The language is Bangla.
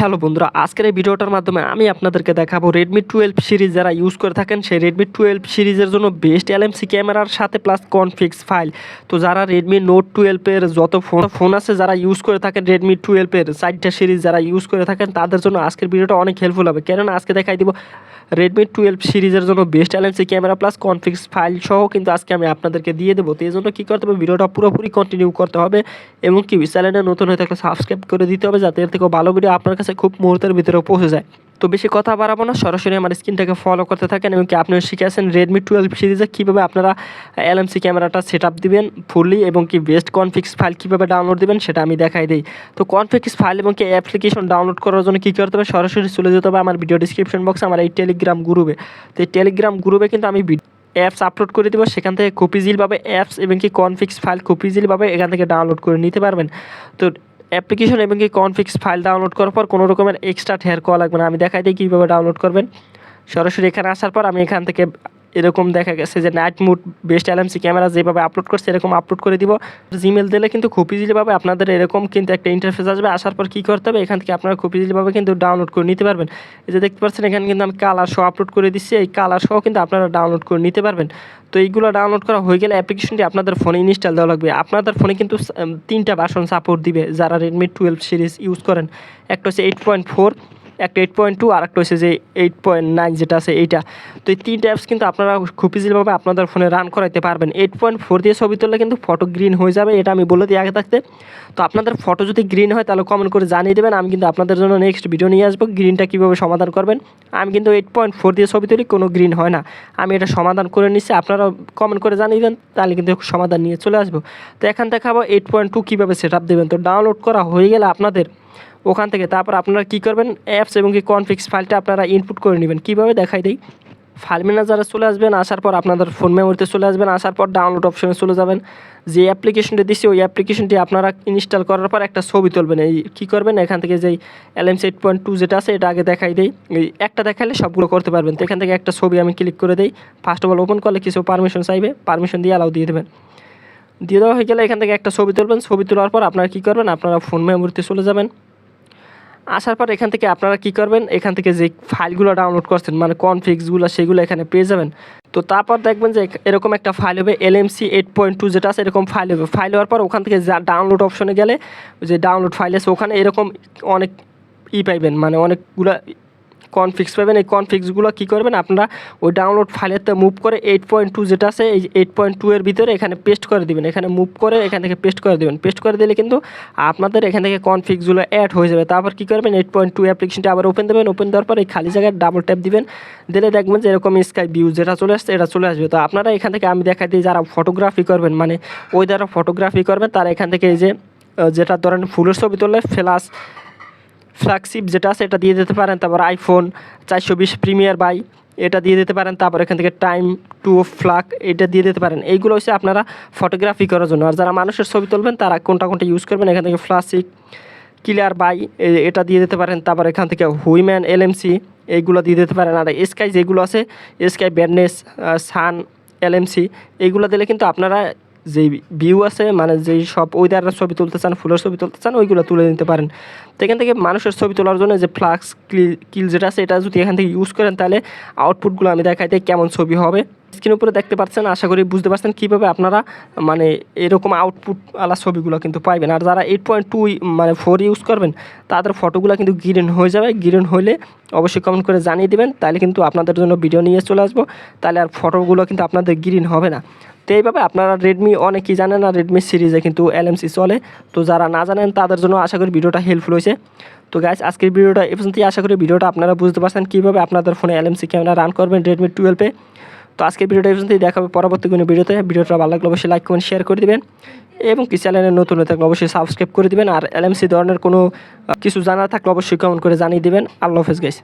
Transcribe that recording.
হ্যালো বন্ধুরা, আজকের এই ভিডিওটার মাধ্যমে আমি আপনাদেরকে দেখাবো রেডমি টুয়েলভ সিরিজ যারা ইউজ করে থাকেন, সেই রেডমি টুয়েলভ সিরিজের জন্য বেস্ট এলএমসি ক্যামেরার সাথে প্লাস কনফিক্স ফাইল তো যারা রেডমি নোট টুয়েলভের যত ফোন ফোন আছে যারা ইউজ করে থাকেন রেডমি টুয়েলভের চারটা সিরিজ যারা ইউজ করে থাকেন, তাদের জন্য আজকের ভিডিওটা অনেক হেল্পফুল হবে। কেননা আজকে দেখাই দিব রেডমি টুয়েলভ সিরিজের জন্য best LMC camera plus configs file সহ কিন্তু আজকে আমি আপনাদেরকে দিয়ে দেবো। তো এই জন্য কী করতে হবে, ভিডিওটা পুরোপুরি কন্টিনিউ করতে হবে এবং কি, চ্যানেলে নতুন হয়ে থাকলে সাবস্ক্রাইব করে দিতে হবে যাতে এর থেকেও ভালো ভিডিও আপনার কাছে খুব মুহূর্তের ভিতরে পৌঁছে যায়। তো বেশি কথা বাড়াবো না, সরাসরি আমার স্ক্রিনটাকে ফলো করতে থাকেন এবং কি আপনিও শিখে আছেন রেডমি টুয়েলভ সিরিজে কীভাবে আপনারা এলএমসি ক্যামেরাটা সেট আপ দেবেন ফুললি এবং কি বেস্ট কনফিক্স ফাইল কীভাবে ডাউনলোড দেবেন সেটা আমি দেখাই দিই। তো কনফিক্স ফাইল এবং কি অ্যাপ্লিকেশন ডাউনলোড করার জন্য কী করতে হবে? সরাসরি চলে যেতে হবে আমার ভিডিও ডিসক্রিপশন বক্সে আমার এই টেলিগ্রাম গ্রুপে তো এই টেলিগ্রাম গ্রুপে কিন্তু আমি অ্যাপস আপলোড করে দেবো, সেখান থেকে কপিজিলভাবে অ্যাপস এবং কি কনফিক্স ফাইল কপিজিলভাবে এখান থেকে ডাউনলোড করে নিতে পারবেন। তো অ্যাপ্লিকেশন এবং কি কনফিক্স ফাইল ডাউনলোড করার পর কোনো রকমের এক্সট্রা হেয়ার করা লাগবে না। আমি দেখাই দিই কীভাবে ডাউনলোড করবেন। সরাসরি এখানে আসার পর আমি এখান থেকে এরকম দেখা গেছে যে night mode best LMC camera যেভাবে আপলোড করছে, এরকম আপলোড করে দিব। জিমেল দিলে কিন্তু খুব ইজিলিভাবে আপনাদের এরকম কিন্তু একটা ইন্টারফেস আসবে। আসার পর কী করতে হবে? এখান থেকে আপনারা খুব ইজিলিভাবে কিন্তু ডাউনলোড করে নিতে পারবেন। এই যে দেখতে পাচ্ছেন, এখানে কিন্তু আমি কালার সহ আপলোড করে দিচ্ছি। এই কালার সহ কিন্তু আপনারা ডাউনলোড করে নিতে পারবেন। তো এইগুলো ডাউনলোড করা হয়ে গেলে অ্যাপ্লিকেশনটি আপনাদের ফোনে ইনস্টল দেওয়া লাগবে। আপনাদের ফোনে কিন্তু তিনটা বাসন সাপোর্ট দিবে যারা রেডমি টুয়েলভ সিরিজ ইউজ করেন। একটা হচ্ছে এইট পয়েন্ট ফোর একটা এইট পয়েন্ট টু আর একটা হচ্ছে যে এইট পয়েন্ট নাইন যেটা আছে এইটা। তো এই তিনটা অ্যাপস কিন্তু আপনারা খুব ইজিলিভাবে আপনাদের ফোনে রান করাইতে পারবেন। এইট পয়েন্ট ফোর দিয়ে ছবি তুললে কিন্তু ফটো গ্রিন হয়ে যাবে, এটা আমি বলে দিই আগে থাকতে। তো আপনাদের ফটো যদি গ্রিন হয়, তাহলে কমেন্ট করে জানিয়ে দেবেন। আমি কিন্তু আপনাদের জন্য নেক্সট ভিডিও নিয়ে আসব গ্রিনটা কীভাবে সমাধান করবেন। আমি কিন্তু এইট পয়েন্ট ফোর দিয়ে ছবি তুলি, কোনো গ্রিন হয় না। আমি এটা সমাধান করে নিচ্ছি আপনারা কমেন্ট করে জানিয়ে দেন, তাহলে কিন্তু সমাধান নিয়ে চলে আসব। তো এখান থেকে দেখাবো এইট পয়েন্ট টু কীভাবে সেট আপ দেবেন? তো ডাউনলোড করা হয়ে গেলে আপনাদের ওখান থেকে। তারপর আপনারা কী করবেন? অ্যাপস এবং কি কনফিক্স ফাইলটা আপনারা ইনপুট করে নেবেন। কীভাবে দেখাই দিই? ফাইল ম্যানেজারে চলে আসবেন, আসার পর আপনাদের ফোন মেমোরিতে চলে আসবেন, আসার পর ডাউনলোড অপশনে চলে যাবেন। যে অ্যাপ্লিকেশনটি দিচ্ছি ওই অ্যাপ্লিকেশনটি আপনারা ইনস্টল করার পর একটা ছবি তুলবেন। এই কী করবেন? এখান থেকে যেই এলএমসি এইট পয়েন্ট টু যেটা আছে, এটা আগে দেখাই দেই। এই একটা দেখালে সবগুলো করতে পারবেন। তো এখান থেকে একটা ছবি আমি ক্লিক করে দিই। ফার্স্ট অফ অল ওপেন করলে কিছু পারমিশন চাইবে। পারমিশন দিয়ে অ্যালাউ দিয়ে দেবেন। দিয়ে দেওয়া হয়ে গেলে এখান থেকে একটা ছবি তুলবেন। ছবি তোলার পর আপনারা কী করবেন? আপনারা ফোন মেমোরিতে চলে যাবেন। আসার পর এখান থেকে আপনারা কি করবেন? এখান থেকে যে ফাইলগুলো ডাউনলোড করছেন মানে কনফিক্সগুলো সেগুলো এখানে পেয়ে যাবেন। তো তারপর দেখবেন যে এরকম একটা ফাইল হবে এলএমসি এইট পয়েন্ট টু যেটা আছে, এরকম ফাইল হবে। ফাইল হওয়ার পর ওখান থেকে যা ডাউনলোড অপশনে গেলে যে ডাউনলোড ফাইল আছে, ওখানে এরকম অনেক ই পাইবেন মানে অনেকগুলো কনফিক্স পাবেন। এই কনফিক্সগুলো কী করবেন? আপনারা ওই ডাউনলোড ফাইলেতে মুভ করে এইট পয়েন্ট টু যেটা আছে, এই এইট পয়েন্ট টু এর ভিতরে এখানে পেস্ট করে দিবেন। এখানে মুভ করে এখান থেকে পেস্ট করে দেবেন। পেস্ট করে দিলে কিন্তু আপনাদের এখান থেকে কনফিক্সগুলো অ্যাড হয়ে যাবে। তারপর কী করবেন? এইট পয়েন্ট টু অ্যাপ্লিকেশনটা আবার ওপেন দেবেন। ওপেন দেওয়ার পর এই খালি জায়গায় ডাবল ট্যাপ দিবেন। দিলে দেখবেন যে এরকম স্কাই ভিউ যেটা চলে আসছে, এটা চলে আসবে। তো আপনারা এখান থেকে আমি দেখাই দিই, যারা ফটোগ্রাফি করবেন মানে ওই যারা ফটোগ্রাফি করবেন, তারা এখান থেকে এই যে যেটা ধরেন ফুলের ছবি তুললে ফ্ল্যাশ ফ্ল্যাগশিপ যেটা আছে, এটা দিয়ে দিতে পারেন। তারপর আইফোন চারশো বিশ প্রিমিয়ার বাই এটা দিয়ে দিতে পারেন। তারপর এখান থেকে টাইম টু ফ্লাক এটা দিয়ে দিতে পারেন। এইগুলো হচ্ছে আপনারা ফটোগ্রাফি করার জন্য। আর যারা মানুষের ছবি তুলবেন, তারা কোনটা কোনটা ইউজ করবেন, এখান থেকে ফ্লাসিক ক্লিয়ার বাই এটা দিয়ে দিতে পারেন। তারপর এখান থেকে হুইম্যান এলএমসি এইগুলো দিয়ে দিতে পারেন। আর স্কাই যেগুলো আছে স্কাই ব্যাডনেস সান এলএমসি এইগুলো দিলে কিন্তু আপনারা যেই ভিউ আছে মানে যেই সব ওয়েদারের ছবি তুলতে চান ফুলের ছবি তুলতে চান ওইগুলো তুলে নিতে পারেন। তো এখান থেকে মানুষের ছবি তোলার জন্য যে ফ্লাক্স কিল যেটা আছে, এটা যদি এখান থেকে ইউজ করেন, তাহলে আউটপুটগুলো আমি দেখাইতে কেমন ছবি হবে। স্ক্রিন উপরে দেখতে পাচ্ছেন, আশা করি বুঝতে পারছেন কীভাবে আপনারা মানে এরকম আউটপুট আলা ছবিগুলো কিন্তু পাইবেন। আর যারা এইট পয়েন্ট টু মানে ফোর ইউজ করবেন, তাদের ফটোগুলো কিন্তু গ্রিন হয়ে যাবে। গ্রিন হলে অবশ্যই কমেন্ট করে জানিয়ে দেবেন, তাহলে কিন্তু আপনাদের জন্য ভিডিও নিয়ে চলে আসব। তাহলে আর ফটোগুলো কিন্তু আপনাদের গ্রিন হবে না। তো এইভাবে আপনারা রেডমি অনেকেই জানেন না রেডমি সিরিজে কিন্তু এলএমসি চলে। তো যারা না জানেন, তাদের জন্য আশা করি ভিডিওটা হেল্পফুল হয়েছে। তো গাইজ আজকের ভিডিওটা এ পর্যন্তই। আশা করি ভিডিওটা আপনারা বুঝতে পারছেন কীভাবে আপনাদের ফোনে এলএমসি ক্যামেরা রান করবেন রেডমি টুয়েলভে তো আজকের ভিডিওটা এই পর্যন্তই। দেখাবে পরবর্তী কোনো ভিডিওতে। ভিডিওটা ভালো লাগলে অবশ্যই লাইক কমেন্ট শেয়ার করে দিবেন। এবং কি চ্যানেলে নতুন থাকলে অবশ্যই সাবস্ক্রাইব করে দিবেন। আর এলএমসি ধরনের কোনো কিছু জানার থাকলে অবশ্যই কমেন্ট করে জানিয়ে দিবেন। আল্লাহ হাফেজ গাইস